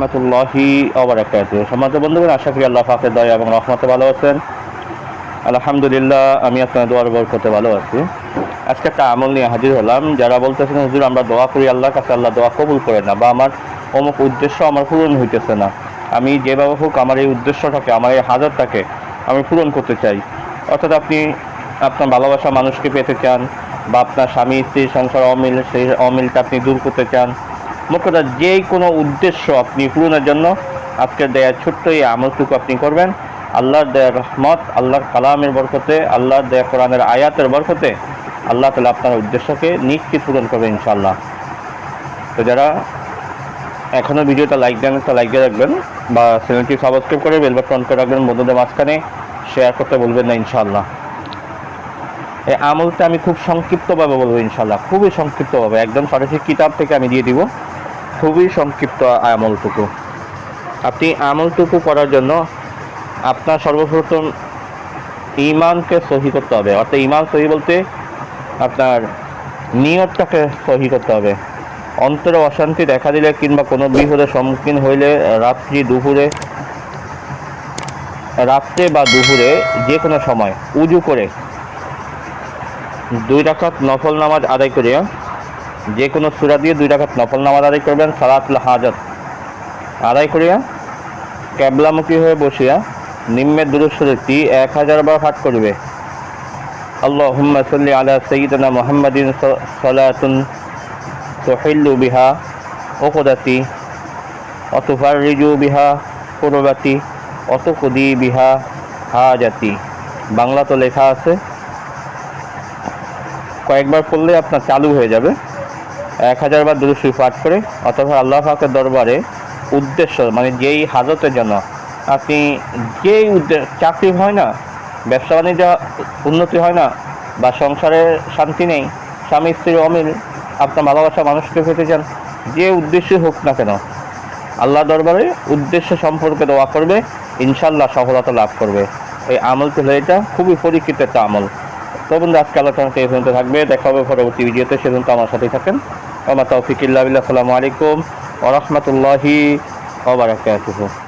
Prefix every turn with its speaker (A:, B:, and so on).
A: রহমতুল্লাহি ওবরাকাত সমাজ বন্ধুগণ, আশা করি আল্লাহ পাকের দয়া এবং রহমতে ভালো আছেন। আলহামদুলিল্লাহ, আমি আপনার দোয়ার বরকতে ভালো আছি। আজকে একটা আমল নিয়ে হাজির হলাম। যারা বলতেছেন, হুজুর, আমরা দোয়া করি আল্লাহর কাছে, আল্লাহ দোয়া কবুল করে না বা আমার অমুক উদ্দেশ্য আমার পূরণ হইতেছে না। আমি যেভাবে হোক আমার এই উদ্দেশ্যটাকে, আমার এই হাজারটাকে আমি পূরণ করতে চাই। অর্থাৎ আপনি আপনার ভালোবাসা মানুষকে পেতে চান বা আপনার স্বামী, স্ত্রী, সংসার অমিল, সেই অমিলটা আপনি দূর করতে চান। কথা যে কোনো উদ্দেশ্য আপনি পূরণের জন্য আজকের দেয়া ছোট্ট এই আমলটুকু আপনি করবেন। আল্লাহর দেয়া রহমত, আল্লাহর কালামের বরকতে, আল্লাহর দেয়া কোরআনের আয়াতের বরকতে আল্লাহ তালা আপনার উদ্দেশ্যকে নিশ্চিত পূরণ করবে ইনশাল্লাহ তো যারা এখনও ভিডিওটা লাইক দেন, একটা লাইক দিয়ে রাখবেন বা চ্যানেলটি সাবস্ক্রাইব করে বেল বাটন করে রাখবেন, বন্ধুদের মাঝখানে শেয়ার করতে বলবেন না ইনশাল্লাহ এই আমলটা আমি খুব সংক্ষিপ্তভাবে বলব ইনশাল্লাহ খুবই সংক্ষিপ্তভাবে, একদম সরাসরি কিতাব থেকে আমি দিয়ে দিব। খুবই সংক্ষিপ্ত আমলটুকু। আপনি আমলটুকু করার জন্য আপনার সর্বপ্রথম ইমানকে সহি করতে হবে। অর্থাৎ ইমান সহি বলতে আপনার নিয়তটাকে সহি করতে হবে। অন্তরে অশান্তি দেখা দিলে কিংবা কোনো বিপদের সম্মুখীন হইলে রাত্রি, দুপুরে, রাত্রে বা দুপুরে যে কোনো সময় উজু করে দুই রাকাত নফল নামাজ আদায় করিয়া যে কোনো সুরা দিয়ে দুই রাকাত নফল নামাজ আদায় করবেন সালাতুল হাজত আদায় করিয়া ক্যাবলামুখী হয়ে বসিয়া নিম্নের দুরুশ্বরটি এক হাজার বার পাঠ করিবে اللهم صل على سيدنا محمد صلاة تحل بها عقدتي وتفرج بها قربتي وتقضي بها হাজাতি বাংলা তো লেখা আছে কয়েকবার পড়লে আপনার চালু হয়ে যাবে এক হাজার বার দুরুশি পাঠ করে অথবা আল্লাহ পাকের দরবারে উদ্দেশ্য মানে যেই হাজতের জন্য। আপনি যেই উদ্দেশ্য চাকরি হয় না, ব্যবসা বাণিজ্য উন্নতি হয় না, বা সংসারে শান্তি নেই, স্বামী স্ত্রীর অমিল, আপনার ভালোবাসা মানুষকে পেতে চান, যে উদ্দেশ্য হোক না কেন, আল্লাহ দরবারে উদ্দেশ্য সম্পর্কে দোয়া করবে ইনশাল্লাহ সফলতা লাভ করবে। এই আমলটি হলো এটা, খুবই পরীক্ষিত একটা আমল। তো বন্ধু, আজকে আলোচনাটা এই পর্যন্ত থাকবে। দেখা হবে পরবর্তী ভিডিওতে সেদিন তো আমার সাথেই থাকেন। وما توفيق الله بالله. السلام عليكم ورحمة الله وبركاته.